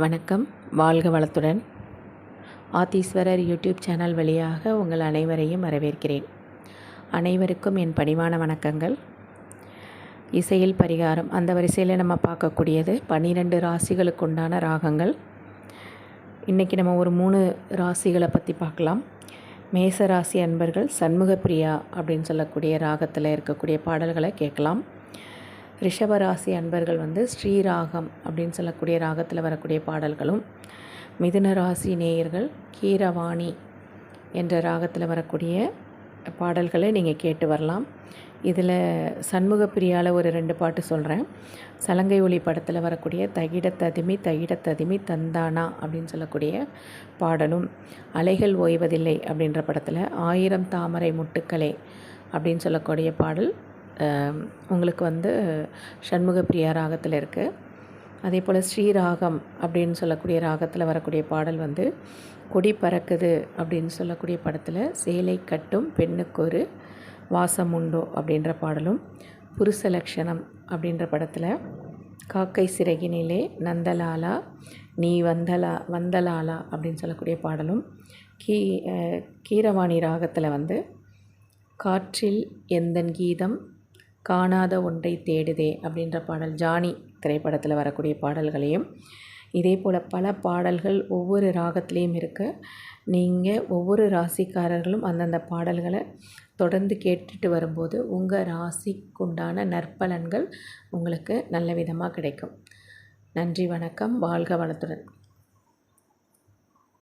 வணக்கம். வாழ்க வளத்துடன். ஆத்தீஸ்வரர் யூடியூப் சேனல் வழியாக உங்கள் அனைவரையும் வரவேற்கிறேன். அனைவருக்கும் என் பணிவான வணக்கங்கள். இசையில் பரிகாரம். அந்த வரிசையில் நம்ம பார்க்கக்கூடியது பன்னிரெண்டு ராசிகளுக்கு உண்டான ராகங்கள். இன்றைக்கி நம்ம ஒரு மூணு ராசிகளை பற்றி பார்க்கலாம். மேச ராசி அன்பர்கள் சண்முகப்பிரியா அப்படின்னு சொல்லக்கூடிய ராகத்தில் இருக்கக்கூடிய பாடல்களை கேட்கலாம். ரிஷபராசி அன்பர்கள் வந்து ஸ்ரீராகம் அப்படின்னு சொல்லக்கூடிய ராகத்தில் வரக்கூடிய பாடல்களும் மிதுன ராசி நேயர்கள் கீரவாணி என்ற ராகத்தில் வரக்கூடிய பாடல்களை நீங்கள் கேட்டு வரலாம். இதில் சண்முக பிரியால் ஒரு ரெண்டு பாட்டு சொல்கிறேன் சலங்கை ஒளி படத்தில் வரக்கூடிய தகிட ததிமி தகிட ததிமி தந்தானா அப்படின்னு சொல்லக்கூடிய பாடலும் அலைகள் ஓய்வதில்லை அப்படின்ற படத்தில் ஆயிரம் தாமரை முட்டுக்களே அப்படின்னு சொல்லக்கூடிய பாடல் உங்களுக்கு வந்து சண்முக பிரியா ராகத்தில் இருக்குது அதே போல் ஸ்ரீராகம் அப்படின்னு சொல்லக்கூடிய ராகத்தில் வரக்கூடிய பாடல் வந்து கொடி பறக்குது அப்படின்னு சொல்லக்கூடிய படத்தில் சேலை கட்டும் பெண்ணுக்கொரு வாசம் உண்டோ அப்படின்ற பாடலும் புருஷ லட்சணம் அப்படின்ற படத்தில் காக்கை சிறகினிலே நந்தலாலா நீ வந்தலா வந்தலாலா அப்படின்னு சொல்லக்கூடிய பாடலும் கீ கீரவாணி ராகத்தில் வந்து காற்றில் எந்தன் கீதம் காணாத ஒன்றை தேடுதே அப்படின்ற பாடல் ஜானி திரைப்படத்தில் வரக்கூடிய பாடல்களையும். இதே போல் பல பாடல்கள் ஒவ்வொரு ராகத்துலேயும் இருக்குது நீங்கள் ஒவ்வொரு ராசிக்காரர்களும் அந்தந்த பாடல்களை தொடர்ந்து கேட்டுட்டு வரும்போது உங்கள் ராசிக்குண்டான நற்பலன்கள் உங்களுக்கு நல்ல விதமாக கிடைக்கும். நன்றி வணக்கம். வாழ்க வளத்துடன்.